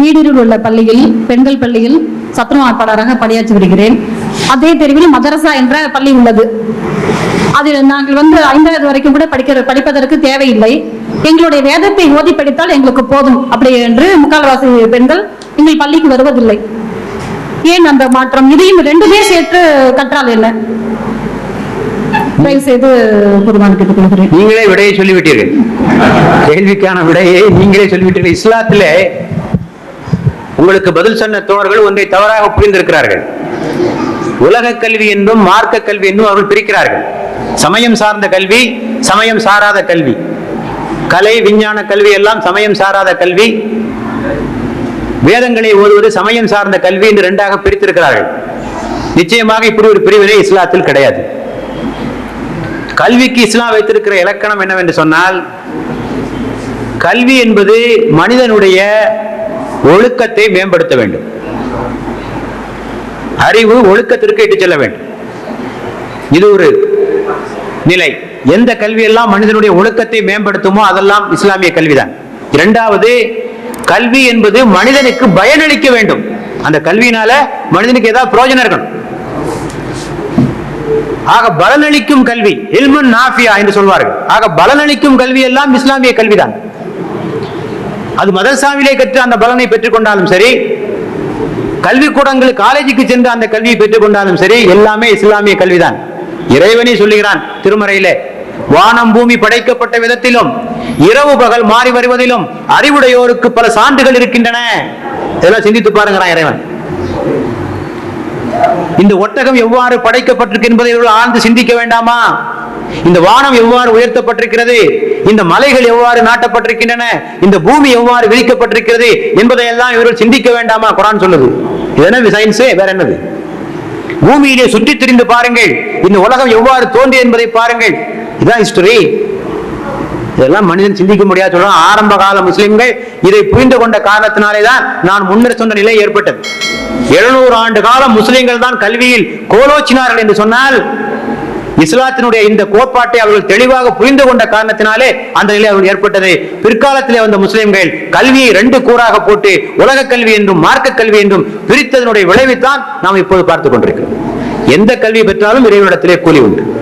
நீடூரில் உள்ள பள்ளியில் பெண்கள் பள்ளியில் சத்துணவாட்பாளராக பணியாற்றி வருகிறேன். அதே தெருவில் மதரசா என்ற பள்ளி உள்ளது. அதில் நாங்கள் வந்து ஐந்தாவது வரைக்கும் கூட படிக்கிற படிப்பதற்கு தேவையில்லை. எங்களுடைய வேதத்தை ஓதி படித்தால் எங்களுக்கு போதும். அப்படி என்று முக்கால்வாசி பெண்கள் எங்கள் பள்ளிக்கு வருவதில்லை. ஏன் அந்த மாற்றம்? இதையும் ரெண்டுமே சேர்த்து கற்றால் என்ன? தயவு செய்து நீங்களே விடையை சொல்லிவிட்டீர்கள். கேள்விக்கான விடையை நீங்களே சொல்லிவிட்டீர்கள். இஸ்லாத்திலே உங்களுக்கு பதில் சொன்ன தோழர்கள் ஒன்றை தவறாக புரிந்திருக்கிறார்கள். உலக கல்வி என்றும் மார்க்க கல்வி என்றும் அவர்கள் பிரிக்கிறார்கள். சமயம் சார்ந்த கல்வி சமயம் சாராத கல்வி. கலை விஞ்ஞான கல்வி எல்லாம் சமயம் சாராத கல்வி. வேதங்களை ஓதுவது சமயம் சார்ந்த கல்வி என்று இரண்டாக பிரித்திருக்கிறார்கள். நிச்சயமாக இப்படி ஒரு பிரிவினை இஸ்லாத்தில் கிடையாது. கல்விக்கு இஸ்லாம் வைத்திருக்கிற இலக்கணம் என்னவென்று சொன்னால் கல்வி என்பது மனிதனுடைய ஒழுக்கத்தை மேம்படுத்த வேண்டும். அறிவு ஒழுக்கத்திற்கு இட்டு செல்ல வேண்டும். இது ஒரு நிலை. எந்த கல்வியெல்லாம் மனிதனுடைய ஒழுக்கத்தை மேம்படுத்துமோ அதெல்லாம் இஸ்லாமிய கல்விதான். இரண்டாவது கல்வி என்பது மனிதனுக்கு பயனளிக்க வேண்டும். அந்த கல்வியினால மனிதனுக்கு ஏதாவது பிரயோஜனம் இருக்கணும். ஆக பலனளிக்கும் கல்வி இல்முன் நாஃபியா என்று சொல்வார்கள். ஆக பலனளிக்கும் கல்வி எல்லாம் இஸ்லாமிய கல்விதான். அது மதரசாவிலே கற்று அந்த பலனை பெற்றுக்கொண்டாலும் சரி கல்விக்கூடங்கள் காலேஜுக்கு சென்று அந்த கல்வியை பெற்றுக்கொண்டாலும் சரி எல்லாமே இஸ்லாமிய கல்விதான். இறைவனே சொல்லுகிறான் திருமறையிலே வானம் பூமி படைக்கப்பட்ட விதத்திலும் இரவு பகல் மாறி வருவதிலும் அறிவுடையோருக்கு பல சான்றுகள் இருக்கின்றன. இதெல்லாம் சிந்தித்து பாருங்கிறான் இறைவன். இந்த ஒட்டகம் எவ்வாறு படைக்கப்பட்டிருக்கு என்பதை ஆழ்ந்து சிந்திக்க வேண்டாமா? இந்த வானம் எவ்வாறு உயர்த்தப்பட்டிருக்கிறது? இந்த மலைகள் எவ்வாறு நாட்டப்பட்டிருக்கின்றன? இந்த பூமி எவ்வாறு விரிக்கப்பட்டிருக்கிறது? என்பதையெல்லாம் இவர்கள் சிந்திக்க வேண்டாமா? குரான் சொல்லுது. இதென்ன சயின்ஸு வேற என்னது? பூமியிலே சுற்றி திரிந்து பாருங்கள். இந்த உலகம் எவ்வாறு தோன்றிய என்பதை பாருங்கள். இதான் ஹிஸ்டரி இதெல்லாம் மனிதன் சிந்திக்க முடியாது சொல்றான். ஆரம்ப கால முஸ்லிம்கள் இதை புரிந்து கொண்ட காரணத்தினாலே தான் நான் முன்னர் சொன்ன நிலை ஏற்பட்டது. எழுநூறு ஆண்டு காலம் முஸ்லிம்கள் தான் கல்வியில் கோலோச்சினார்கள் என்று சொன்னால் இஸ்லாத்தினுடைய இந்த கோட்பாட்டை அவர்கள் தெளிவாக புரிந்து கொண்ட காரணத்தினாலே அந்த நிலை அவர்கள் ஏற்பட்டது. பிற்காலத்திலே வந்த முஸ்லிம்கள் கல்வியை ரெண்டு கூறாக போட்டு உலக கல்வி என்றும் மார்க்க கல்வி என்றும் பிரித்ததனுடைய விளைவைத்தான் நாம் இப்போது பார்த்துக் கொண்டிருக்கிறோம். எந்த கல்வி பெற்றாலும் இறைவனிடத்திலே கூலி உண்டு.